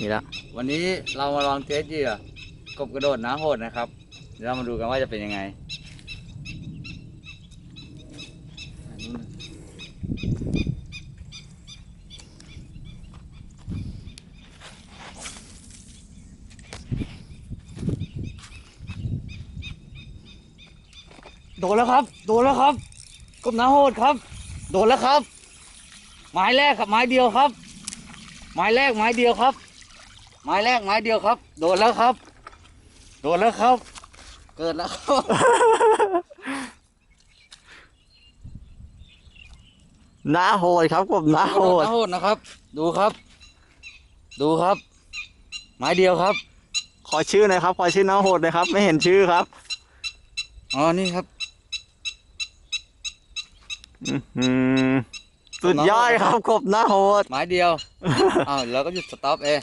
นี่ละวันนี้เรามาลองเทสเหยื่อกบกระโดดน้ำโหดนะครับ เดี๋ยวเรามาดูกันว่าจะเป็นยังไงโดนแล้วครับ โดนแล้วครับ กบน้ำโหดครับ โดนแล้วครับไม้แรกครับไม้เดียวครับไม้แรกไม้เดียวครับ ไม้แรกไม้เดียวครับ โดนแล้วครับ โดนแล้วครับ เกิดแล้วครับหน้าโหดครับกบหน้าโหดน้ำโหดนะครับ ดูครับ ดูครับ ไม้เดียวครับ ขอชื่อหน่อยครับ ขอชื่อหน้าโหดหน่อยครับ ไม่เห็นชื่อครับอ๋อนี่ครับอื้อหือสุดยอดครับกบหน้าโหดไม้เดียวอ้าวแล้วก็หยุดสต็อปเอง